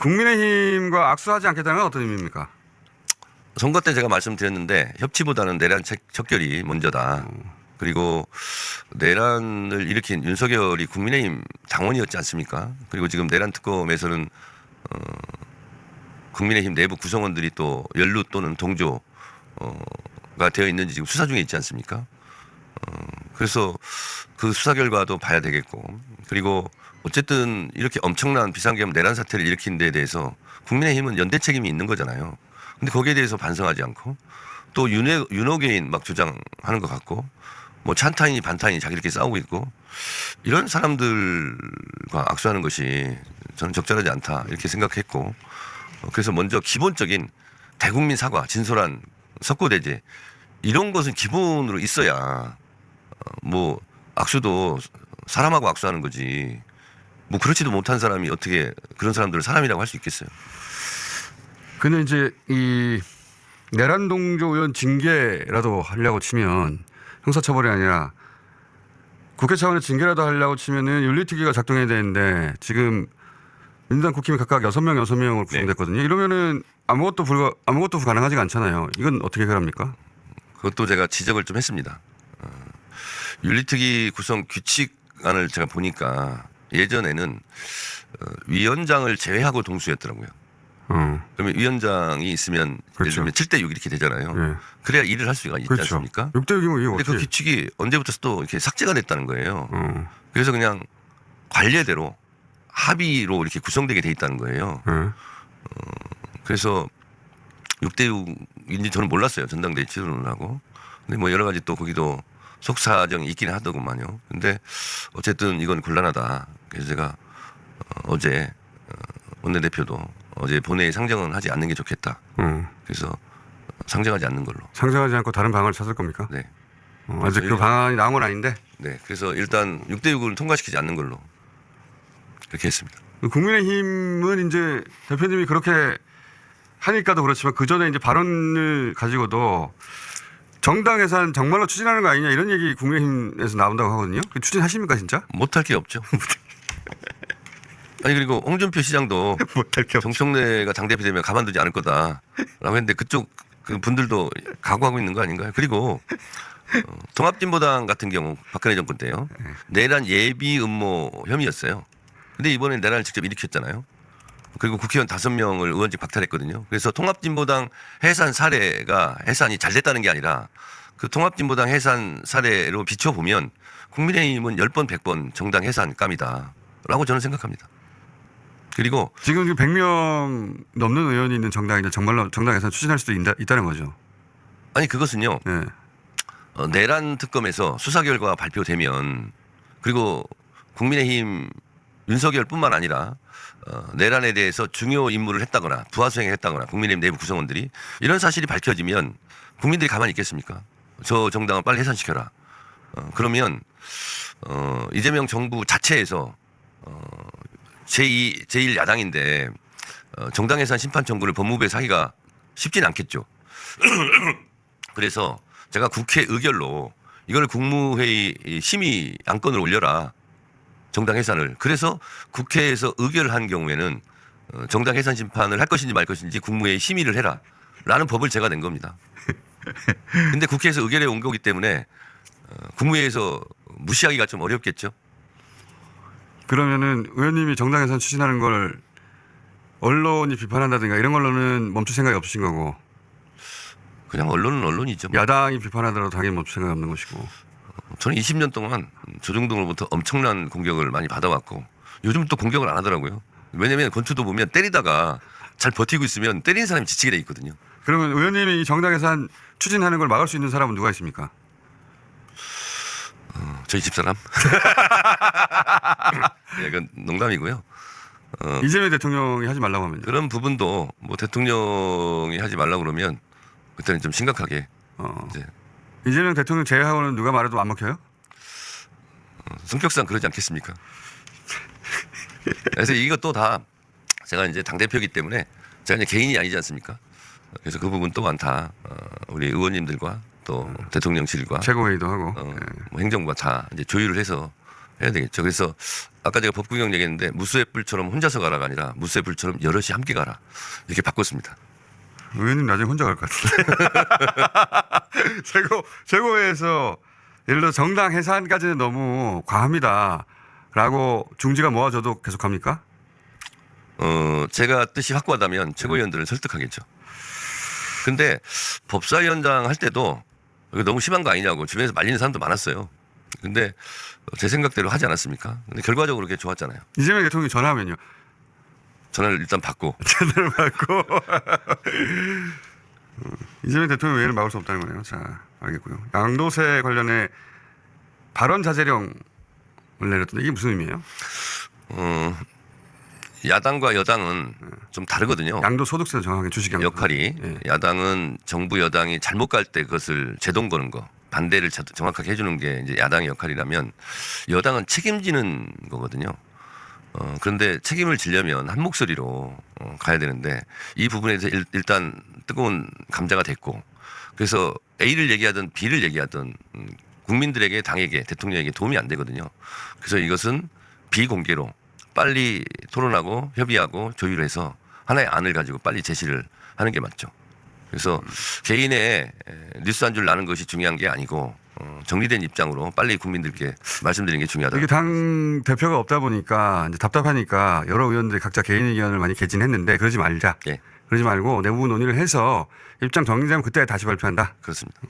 국민의힘과 악수하지 않겠다는 건 어떤 의미입니까? 선거 때 제가 말씀드렸는데 협치보다는 내란 척- 척결이 먼저다. 그리고 내란을 일으킨 윤석열이 국민의힘 당원이었지 않습니까? 그리고 지금 내란 특검에서는 어, 국민의힘 내부 구성원들이 또 연루 또는 동조가 되어 있는지 지금 수사 중에 있지 않습니까? 어, 그래서 그 수사 결과도 봐야 되겠고 그리고 어쨌든 이렇게 엄청난 비상계엄 내란 사태를 일으킨 데에 대해서 국민의힘은 연대 책임이 있는 거잖아요. 근데 거기에 대해서 반성하지 않고 또 윤회, 윤호개인 막 주장하는 것 같고 뭐 찬타인이 반타인이 자기들끼리 싸우고 있고 이런 사람들과 악수하는 것이 저는 적절하지 않다 이렇게 생각했고 어, 그래서 먼저 기본적인 대국민 사과, 진솔한 석고대제 이런 것은 기본으로 있어야 어, 뭐 악수도 사람하고 악수하는 거지 뭐 그렇지도 못한 사람이 어떻게 그런 사람들을 사람이라고 할 수 있겠어요? 근데 이제 이 내란 동조 의원 징계라도 하려고 치면 형사처벌이 아니라 국회 차원의 징계라도 하려고 치면은 윤리특위가 작동해야 되는데 지금 민주당 국힘이 각각 여섯 명 여섯 명으로 구성됐거든요. 이러면은 아무것도 불가 아무것도 불가능하지가 않잖아요. 이건 어떻게 해결합니까? 그것도 제가 지적을 좀 했습니다. 어, 윤리특위 구성 규칙안을 제가 보니까 예전에는 어, 위원장을 제외하고 동수였더라고요. 어, 그러면 위원장이 있으면 그렇죠. 예를 들면 7대 6 이렇게 되잖아요. 예. 그래야 일을 할 수가 있지 그렇죠. 않습니까? 6대 6이면 이거 근데 그? 규칙이 언제부터 또 이렇게 삭제가 됐다는 거예요. 어, 그래서 그냥 관례대로 합의로 이렇게 구성되게 돼 있다는 거예요. 예. 그래서 6대 6인지 저는 몰랐어요. 전당대회 치르는 하고. 근데 뭐 여러 가지 또 거기도 속사정이 있긴 하더구만요. 근데 어쨌든 이건 곤란하다. 그래서 제가 어, 어제 어, 원내대표도 어제 본회의 상정은 하지 않는 게 좋겠다. 어. 그래서 상정하지 않는 걸로. 상정하지 않고 다른 방안을 찾을 겁니까? 네. 어, 아직 그 방안이 나온 건 아닌데 네. 그래서 일단 6대 6을 통과시키지 않는 걸로 그렇게 했습니다. 국민의힘은 이제 대표님이 그렇게 하니까도 그렇지만 그 전에 이제 발언을 가지고도 정당 예산 정말로 추진하는 거 아니냐 이런 얘기 국민의힘에서 나온다고 하거든요. 그 추진하십니까 진짜? 못할 게 없죠. 아니 그리고 홍준표 시장도 못할 게 정청래가 당대표 되면 가만두지 않을 거다라고 했는데 그쪽 그 분들도 각오하고 있는 거 아닌가요? 그리고 어, 통합진보당 같은 경우 박근혜 정권 때요 내란 예비 음모 혐의였어요. 근데 이번에 내란을 직접 일으켰잖아요. 그리고 국회의원 다섯 명을 의원직 박탈했거든요. 그래서 통합진보당 해산 사례가 해산이 잘 됐다는 게 아니라 그 통합진보당 해산 사례로 비춰보면 국민의힘은 10번, 100번 정당 해산감이다 라고 저는 생각합니다. 그리고 지금 지금 100명 넘는 의원이 있는 정당인데 정말로 정당 예산 추진할 수도 있다, 있다는 거죠. 아니 그것은요 예. 어, 내란 특검에서 수사 결과 발표되면 그리고 국민의힘 윤석열뿐만 아니라 어, 내란에 대해서 중요 임무를 했다거나 부하 수행을 했다거나 국민의힘 내부 구성원들이 이런 사실이 밝혀지면 국민들이 가만히 있겠습니까? 저 정당을 빨리 해산시켜라. 어, 그러면 어, 이재명 정부 자체에서 어, 제2 제1 야당인데 어, 정당 해산 심판 청구를 법무부에 사기가 쉽진 않겠죠. 그래서 제가 국회 의결로 이걸 국무회의 이 심의 안건을 올려라. 정당 해산을. 그래서 국회에서 의결을 한 경우에는 어, 정당 해산 심판을 할 것인지 말 것인지 국무회의 심의를 해라. 라는 법을 제가 낸 겁니다. 근데 국회에서 의결에 온 거기 때문에 어, 국무회의에서 무시하기가 좀 어렵겠죠. 그러면은 의원님이 정당 예산 추진하는 걸 언론이 비판한다든가 이런 걸로는 멈출 생각이 없으신 거고 그냥 언론은 언론이죠. 뭐. 야당이 비판하더라도 당연히 멈출 생각이 없는 것이고 저는 20년 동안 조중동으로부터 엄청난 공격을 많이 받아왔고 요즘 또 공격을 안 하더라고요. 왜냐하면 권투도 보면 때리다가 잘 버티고 있으면 때리는 사람이 지치게 돼 있거든요. 그러면 의원님이 이 정당 예산 추진하는 걸 막을 수 있는 사람은 누가 있습니까? 저희 집사람. 네, 이건 농담이고요. 어, 이재명 대통령이 하지 말라고 하면요. 그런 부분도 뭐 대통령이 하지 말라고 그러면 그때는 좀 심각하게 어. 이제 이재명 대통령 제외하고는 누가 말해도 안 먹혀요? 성격상 그러지 않겠습니까? 그래서 이것도 다 제가 이제 당 대표이기 때문에 제가 이제 개인이 아니지 않습니까? 그래서 그 부분 또한 다 어, 우리 의원님들과 또 대통령실과 최고회의도 하고. 어, 예. 뭐 행정부가 다 이제 조율을 해서 해야 되겠죠. 그래서 아까 제가 법구경 얘기했는데 무수의 뿔처럼 혼자서 가라가 아니라 무수의 뿔처럼 여럿이 함께 가라 이렇게 바꿨습니다. 의원님 나중에 혼자 갈 것 같은데. 최고, 최고회에서 예를 들어 정당 해산까지는 너무 과합니다. 라고 중지가 모아져도 계속 합니까? 어, 제가 뜻이 확고하다면 최고위원들을 설득하겠죠. 근데 법사위원장 할 때도 이거 너무 심한 거 아니냐고 주변에서 말리는 사람도 많았어요. 근데 제 생각대로 하지 않았습니까? 근데 결과적으로 그게 좋았잖아요. 이재명 대통령이 전화하면요. 전화를 일단 받고 전화를 받고. 음, 이재명 대통령 외에는 막을 수 없다는 거네요. 자, 알겠고요. 양도세 관련해 발언 자제령을 내렸던데 이게 무슨 의미예요? 어, 야당과 여당은 좀 다르거든요. 양도 소득세 정확하게 주식 양도. 역할이 예. 야당은 정부 여당이 잘못 갈 때 그것을 제동 거는 거 반대를 자- 정확하게 해주는 게 이제 야당의 역할이라면 여당은 책임지는 거거든요. 어, 그런데 책임을 지려면 한 목소리로 어, 가야 되는데 이 부분에 대해서 일, 일단 뜨거운 감자가 됐고 그래서 A를 얘기하든 B를 얘기하든 음, 국민들에게 당에게 대통령에게 도움이 안 되거든요. 그래서 이것은 비공개로 빨리 토론하고 협의하고 조율해서 하나의 안을 가지고 빨리 제시를 하는 게 맞죠. 그래서 개인의 에, 뉴스 한 줄 나는 것이 중요한 게 아니고 어, 정리된 입장으로 빨리 국민들께 말씀드리는 게 중요하다. 이게 당 대표가 없다 보니까 이제 답답하니까 여러 의원들이 각자 개인 의견을 많이 개진했는데 그러지 말자. 예, 그러지 말고 내부 논의를 해서 입장 정리되면 그때 다시 발표한다. 그렇습니다.